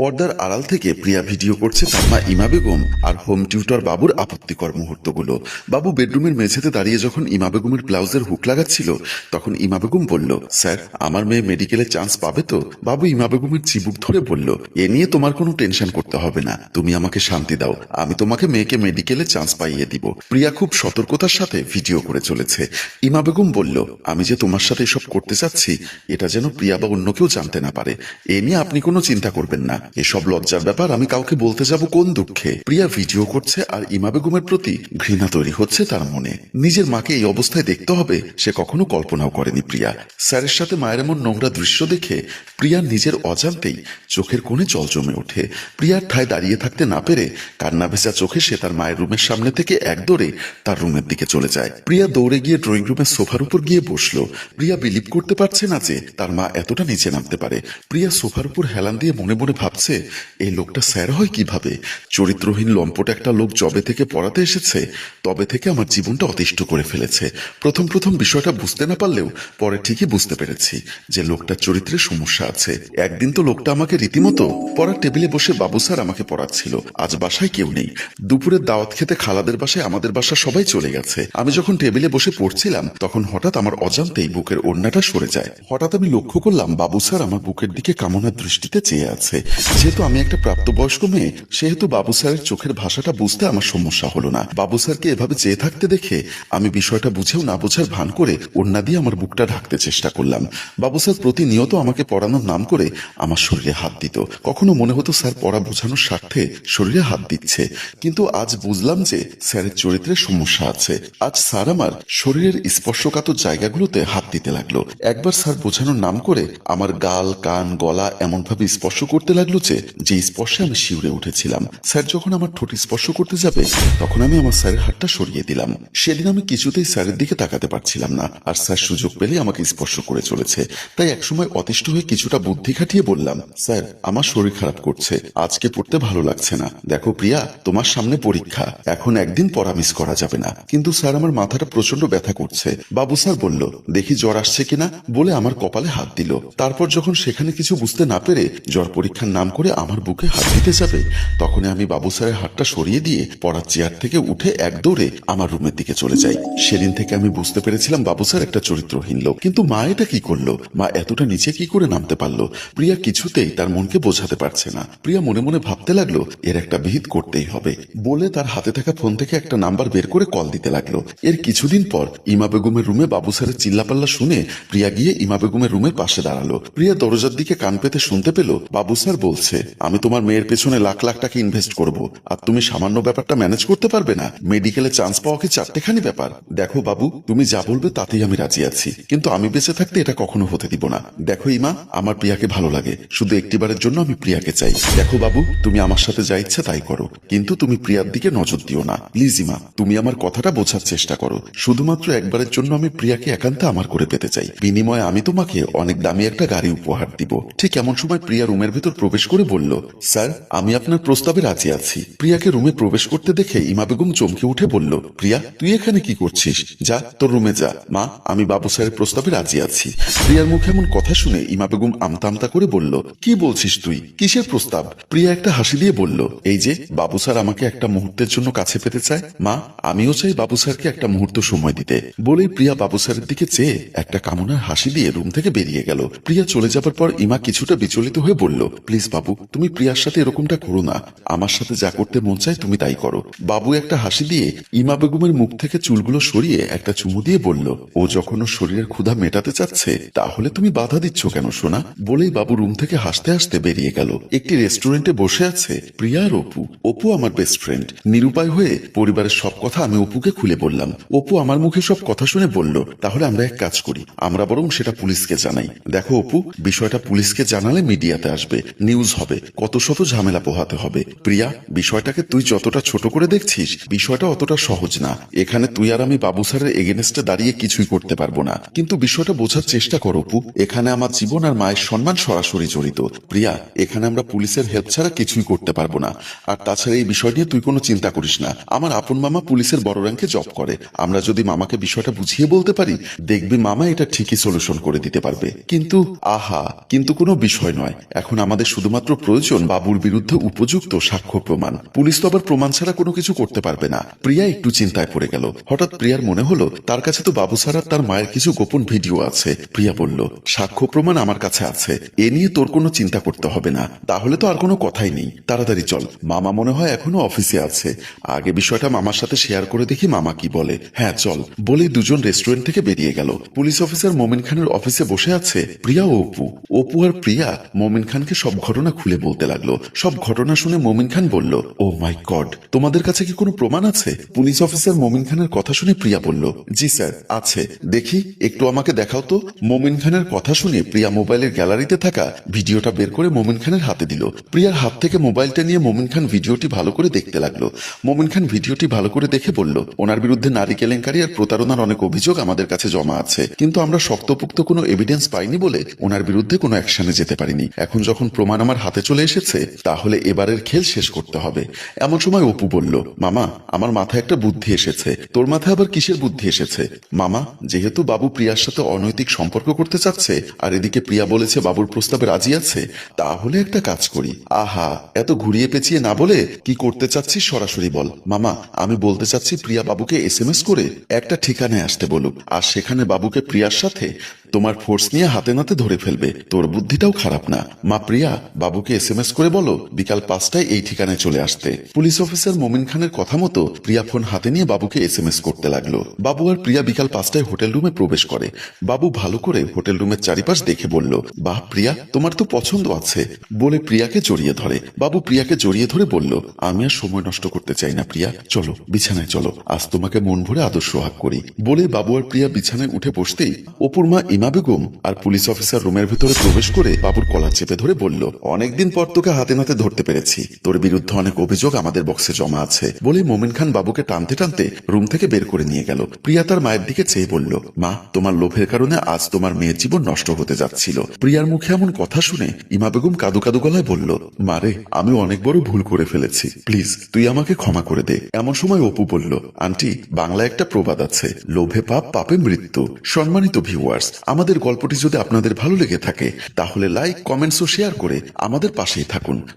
পর্দার আড়াল থেকে প্রিয়া ভিডিও করছে তার মা ইমা বেগম আর হোম টিউটর বাবুর আপত্তিকর মুহূর্তগুলো। বাবু বেডরুমের মেঝেতে দাঁড়িয়ে যখন ইমা বেগমের ব্লাউজের হুক লাগাচ্ছিল, তখন ইমা বেগম বলল, স্যার, আমার মেয়ে মেডিকেলে চান্স পাবে তো? বাবু ইমা বেগমের চিবুক ধরে বলল, এ নিয়ে তোমার কোনো টেনশন করতে হবে না, তুমি আমাকে শান্তি দাও, আমি তোমাকে মেয়েকে মেডিকেলে চান্স পাইয়ে দিব। প্রিয়া খুব সতর্কতার সাথে ভিডিও করে চলেছে। ইমা বেগম বলল, আমি যে তোমার সাথে এসব করতে চাচ্ছি, এটা যেন প্রিয়া বা অন্য কেউ জানতে না পারে। এ নিয়ে আপনি কোনো চিন্তা করবেন না এসব লজ্জার ব্যাপার, আমি কাউকে বলতে যাব কোন দুঃখে? প্রিয়া ভিডিও করছে আর ইমা বেগমের প্রতি ঘৃণা তৈরি হচ্ছে তার মনে। নিজের মাকে এই অবস্থায় দেখতে হবে, সে কখনো কল্পনাও করেনি প্রিয়া। স্যারের সাথে মায়ের এমন নোংরা দৃশ্য দেখে প্রিয়া নিজের অজান্তেই চোখের কোণে জল জমে ওঠে। প্রিয়ার ঠায় দাঁড়িয়ে থাকতে না পেরে কান্না ভেজা চোখে সে তার মায়ের রুমের সামনে থেকে এক দৌড়ে তার রুমের দিকে চলে যায়। প্রিয়া দৌড়ে গিয়ে ড্রয়িং রুমের সোফার উপর গিয়ে বসল। প্রিয়া বিলিভ করতে পারছে না যে তার মা এতটা নিচে নামতে পারে। প্রিয়া সোফার উপর হেলান দিয়ে মনে মনে ভাবছে, এই লোকটা স্যার হয় কীভাবে? চরিত্রহীন লম্পট একটা লোক জবে থেকে পড়াতে এসেছে, তবে থেকে আমার জীবনটা অতিষ্ঠ করে ফেলেছে। প্রথম প্রথম বিষয়টা বুঝতে না পারলেও পরে ঠিকই বুঝতে পেরেছি যে লোকটার চরিত্রে সমস্যা আছে। একদিন তো লোকটা আমাকে রীতিমতো পড়ার টেবিলে বসে বাবু স্যার আমাকে পড়াচ্ছিল। আজ বাসায় কেউ নেই। দুপুরের দাওয়াত খেতে খালাদের বাসায় আমাদের বাসা সবাই চলে গেছে। আমি যখন টেবিলে বসে পড়ছিলাম, তখন হঠাৎ আমার অজান্তেই বুকের ওড়নাটা সরে যায়। হঠাৎ আমি লক্ষ্য করলাম বাবু স্যার আমার বুকের দিকে কামনার দৃষ্টিতে চেয়ে আছে। যেহেতু আমি একটা প্রাপ্তবয়স্ক মেয়ে, সেহেতু বাবু স্যারের চোখের ভাষাটা বুঝতে আমার সমস্যা হলো না। বাবু স্যারকে এভাবে চেয়ে থাকতে দেখে আমি বিষয়টা বুঝেও না বোঝার ভান করে ওড়না দিয়ে আমার বুকটা ঢাকতে চেষ্টা করলাম। বাবু স্যার প্রতিনিয়ত আমাকে পড়ানোর নাম করে আমার শরীরে হাত দিত। কখনো মনে হতো স্যার পড়া বোঝানোর স্বার্থে শরীরে হাত দিচ্ছে। কিন্তু আজ বুঝলাম যে স্যারের চরিত্রে সমস্যা আছে। আজ স্যার আমার শরীরের স্পর্শকাতর জায়গাগুলোতে হাত দিতে লাগল। একবার স্যার বোঝানোর নাম করে আমার গাল, কান, গলা এমনভাবে স্পর্শ করতে লাগল যে যে স্পর্শে আমি শিউরে উঠেছিলাম। স্যার, যখন আমার ঠোঁট স্পর্শ করতে যাবে, তখন আমি আমার স্যারের হাতটা সরিয়ে দিলাম। সেদিন আমি কিছুতেই স্যারের দিকে তাকাতে পারছিলাম না, আর স্যার সুযোগ পেলে আমাকে স্পর্শ করে চলেছে। তাই একসময় অতিষ্ঠ হয়ে কিছুটা বুদ্ধি খাটিয়ে বললাম, স্যার, আমার শরীর খারাপ করছে, আজকে পড়তে ভালো লাগছে না। দেখো প্রিয়া, তোমার সামনে পরীক্ষা, এখন একদিন পড়া মিস করা যাবে না। কিন্তু স্যার, আমার মাথাটা প্রচণ্ড ব্যথা করছে। বাবু স্যার বলল, দেখি জ্বর আসছে কিনা? বলে আমার কপালে হাত দিল। তারপর যখন সেখানে কিছু বুঝতে না পেরে জ্বর পরীক্ষার নাম করে আমার বুকে হাত দিতে যাবে, তখনই আমি বাবু স্যারের হাতটা সরিয়ে দিয়ে পড়ার চেয়ার থেকে উঠে এক দৌড়ে আমার রুমের দিকে চলে যাই। সেদিন থেকে আমি বুঝতে পেরেছিলাম বাবু স্যার একটা চরিত্রহীন লোক। কিন্তু মা এটা কি করল? মা এতটা নিচে কি করে নামতে পারল? প্রিয়া কিছুতেই তার মনকে বোঝাতে পারছে না। প্রিয়া মনে মনে ভাবতে লাগল, এর একটা বিহিত করতেই হবে। বলে তার হাতে থাকা ফোন থেকে একটা নাম্বার বের করে কল দিতে লাগল। এর কিছুদিন পর ইমা বেগমের রুমে বাবু স্যারের চিল্লাপাল্লা শুনে প্রিয়া গিয়ে ইমা বেগমের রুমের পাশে দাঁড়াল। প্রিয়া দরজার দিকে কান পেতে শুনতে পেল, বাবু স্যার বলছে, আমি তোমার মেয়ের পেছনে লাখ লাখ টাকা ইনভেস্ট করব, আর তুমি সামান্য ব্যাপারটা ম্যানেজ করতে পারবে না। মেডিকেলে চান্স পাওয়া কি চারটেখানি ব্যাপার? দেখো বাবু, তুমি যা বলবে তাতেই আমি রাজি আছি। কিন্তু আমি বেঁচে থাকতে এটা কখনো হতে দিব না। দেখো ইমা, আমার প্রিয়াকে ভালো লাগে। শুধু একটিবারের জন্য আমি প্রিয়াকে চাই। দেখো বাবু, তুমি আমার সাথে যা ইচ্ছা তাই করো। কিন্তু তুমি প্রিয়ার দিকে নজর দিও না। প্লিজ ইমা, তুমি আমার কথাটা বোঝার চেষ্টা করো। শুধুমাত্র একবারের জন্য আমি প্রিয়াকে একান্তে আমার করে পেতে চাই। বিনিময়ে আমি তোমাকে অনেক দামি একটা গাড়ি উপহার দিব। ঠিক এমন সময় প্রিয়া রুমের ভেতর প্রবেশ করে বলল, স্যার, আমি আপনার প্রস্তাবে রাজি আছি। প্রিয়াকে রুমে প্রবেশ করতে দেখে ইমা বেগম চমকে উঠে বলল, প্রিয়া, তুই এখানে কি করছিস? যা, তোর রুমে যা। মা, আমি বাবু স্যারের প্রস্তাবে রাজি আছি। প্রিয়ার মুখে এমন কথা শুনে ইমা বেগম আমতা আমতা করে বলল, কি বলছিস তুই? কিসের প্রস্তাব? প্রিয়া একটা হাসি দিয়ে বলল, এই যে, বাবু স্যার আমাকে একটা মুহূর্তের জন্য কাছে পেতে চায়। মা, আমিও চাই বাবু স্যারকে একটা মুহূর্ত সময় দিতে। বলেই প্রিয়া বাবু স্যারের দিকে চেয়ে একটা কামনার হাসি দিয়ে রুম থেকে বেরিয়ে গেল। প্রিয়া চলে যাবার পর ইমা কিছুটা বিচলিত হয়ে বলল, প্লিজ বাবু, তুমি প্রিয়ার সাথে এরকমটা করো না। আমার সাথে যা করতে মন চায় তুমি তাই করো। বাবু একটা হাসি দিয়ে ইমা বেগমের মুখ থেকে চুলগুলো সরিয়ে একটা চুমু দিয়ে বলল, ও যখন ওর শরীরের ক্ষুধা মেটাতে চাচ্ছে, তাহলে তুমি বাধা দিচ্ছ কেন সোনা? বলেই বাবু রুম থেকে হাসতে হাসতে বেরিয়ে গেল। একটি রেস্টুরেন্টে বসে আছে প্রিয়া আর অপু। অপু আমার বেস্ট ফ্রেন্ড নিরুপায় হয়ে পরিবারের সব কথা আমি অপুকে খুলে বললাম। অপু আমার মুখে সব কথা শুনে বলল, তাহলে আমরা এক কাজ করি। আমরা বরং সেটা পুলিশকে জানাই। দেখো অপু, বিষয়টা পুলিশকে জানালে মিডিয়াতে আসবে। নিউজ হবে। কত শত ঝামেলা পোহাতে হবে। প্রিয়া, বিষয়টাকে তুই যতটা ছোট করে দেখছিস, বিষয়টা অতটা সহজ না। এখানে তুই আর আমি বাবু স্যারের এগেনস্টে দাঁড়িয়ে কিছুই করতে পারব না। কিন্তু বিষয়টা বোঝার চেষ্টা কর অপু। এখানে আমার জীবন আর মায়ের সম্মান সরাসরি জড়িত। প্রিয়া, এখানে আমরা পুলিশের হেল্প ছাড়া কিছুই করতে পারব না। আর তাছাড়া এই বিষয় নিয়ে তুই কোনো চিন্তা করিস না। আমার আপন মামা পুলিশের বড় র্যাঙ্কে জব করে। আমরা যদি মামাকে বিষয়টা বুঝিয়ে বলতে পারি, দেখবি মামা এটা ঠিকই সলিউশন করে দিতে পারবে। কিন্তু, আহা, কিন্তু কোনো বিষয় নয়। এখন আমাদের শুধুমাত্র প্রয়োজন বাবুর বিরুদ্ধে উপযুক্ত সাক্ষ্য প্রমাণ। পুলিশ তো আবার প্রমাণ ছাড়া কোনো কিছু করতে পারবে না। প্রিয়া একটু চিন্তায় পড়ে গেল। হঠাৎ প্রিয়ার মনে হলো, তার কাছে তো বাবু সারার তার মায়ের কিছু গোপন ভিডিও আছে। প্রিয়া বলল, সাক্ষ্য প্রমাণ আমার কাছে আছে। এ নিয়ে তোর কোনো চিন্তা করতে হবে না। তাহলে তো আর কোনো কথাই নেই। তাড়াতাড়ি চল। মামা মনে হয় এখনও অফিসে আছে। আগে বিষয়টা মামার সাথে শেয়ার করে দেখি মামা কি বলে। হ্যাঁ চল। বলে দুজন রেস্টুরেন্ট থেকে বেরিয়ে গেল। পুলিশ অফিসার মোমিন খানের অফিসে বসে আছে প্রিয়া ও অপু। অপু আর প্রিয়া মোমিন খানকে সব ঘটনা খুলে বলতে লাগল। সব ঘটনা শুনে মোমিন খান বলল ও মাই গড তোমাদের কাছে কি কোনো প্রমাণ আছে? পুলিশ অফিসার মোমিন খানের কথা শুনে প্রিয়া বলল, জি স্যার, আছে। দেখি, একটু আমাকে দেখাও তো। মোমিন খানের কথা শুনে প্রিয়া মোবাইলের গ্যালারিতে থাকা ভিডিওটা বের করে মোমিন খানের হাতে দিল। প্রিয়ার হাত থেকে মোবাইলটা নিয়ে মোমিন খান ভিডিওটি ভালো করে দেখতে লাগল। মোমিন খান ভিডিওটি ভালো করে দেখে বলল, ওনার বিরুদ্ধে নারী কেলেঙ্কারি আর প্রতারণার অনেক অভিযোগ আমাদের কাছে জমা আছে। কিন্তু আমরা শক্তপুক্ত কোনো এভিডেন্স পাইনি বলে ওনার বিরুদ্ধে কোনো অ্যাকশনে যেতে পারিনি। এখন যখন প্রমাণ আমার হাতে চলে এসেছে, তাহলে এবারের খেল শেষ করতে হবে। এমন সময় অপু বলল, মামা, আমার মাথায় একটা বুদ্ধি এসেছে। তোর মাথায় আবার কিসের বুদ্ধি এসেছে? মামা, যেহেতু বাবু প্রিয়ার সাথে অনৈতিক সম্পর্ক করতে চাচ্ছে, আর এদিকে প্রিয়া বলেছে বাবুর প্রস্তাবে রাজি আছে, তাহলে একটা কাজ করি। আহা, এত ঘুরিয়ে পেঁচিয়ে না বলে কি করতে চাচ্ছিস সরাসরি বল। মামা, আমি বলতে চাচ্ছি প্রিয়া বাবুকে এস করে একটা ঠিকানায় আসতে বলুক, আর সেখানে বাবুকে প্রিয়ার সাথে তোমার ফোর্স নিয়ে হাতে নাতে ধরে ফেলবে। তোর বুদ্ধিটাও খারাপ না। মা প্রিয়া, বাবুকে এস এম এস করে বলো, বিকাল পাঁচটায় এই ঠিকানায় চলে আসতে। পুলিশ অফিসার মোমিন খানের কথা মতো প্রিয়া ফোন হাতে নিয়ে বাবুকে এস এম এস করতে লাগল। বাবু আর প্রিয়া বিকাল পাঁচটায় হোটেল রুমে প্রবেশ করে। বাবু ভালো করে হোটেল রুমের চারিপাশ দেখে বলল, বাহ প্রিয়া, তোমার তো পছন্দ আছে। বলে প্রিয়াকে জড়িয়ে ধরে। বাবু প্রিয়াকে জড়িয়ে ধরে বলল, আমি আর সময় নষ্ট করতে চাই না প্রিয়া। চলো, বিছানায় চলো। আজ তোমাকে মন ভরে আদর্শ হাক করি। বলে বাবু আর প্রিয়া বিছানায় উঠে বসতেই অপুর মা ইমা বেগম আর পুলিশ অফিসার রুমের ভেতরে প্রবেশ করে বাবুর কলার চেপে ধরে বলল, অনেকদিন পর তোকে হাতে নাতে ধরতে পেরেছি। তোর বিরুদ্ধে অনেক অভিযোগ আমাদের বক্সে জমা আছে। বলে মোমিন খান বাবুকে টানতে টানতে রুম থেকে বের করে নিয়ে গেল। প্রিয়া তার মায়ের দিকে চেয়ে বলল, মা, তোমার লোভের কারণে আজ তোমার মেয়ের জীবন নষ্ট হতে যাচ্ছিল। প্রিয়ার মুখে এমন কথা শুনে ইমা বেগম কাদু কাদু গলায় বলল মারে আমি অনেক বড় ভুল করে ফেলেছি। প্লিজ, তুই আমাকে ক্ষমা করে দে। এমন সময় অপু বলল, আন্টি বাংলা একটা প্রবাদ আছে, লোভে পাপ, পাপে মৃত্যু। সম্মানিত ভিউয়ার্স আমাদের গল্পটি যদি আপনাদের ভালো লেগে থাকে, তাহলে লাইক কমেন্টস ও শেয়ার করে আমাদের পাশেই থাকুন।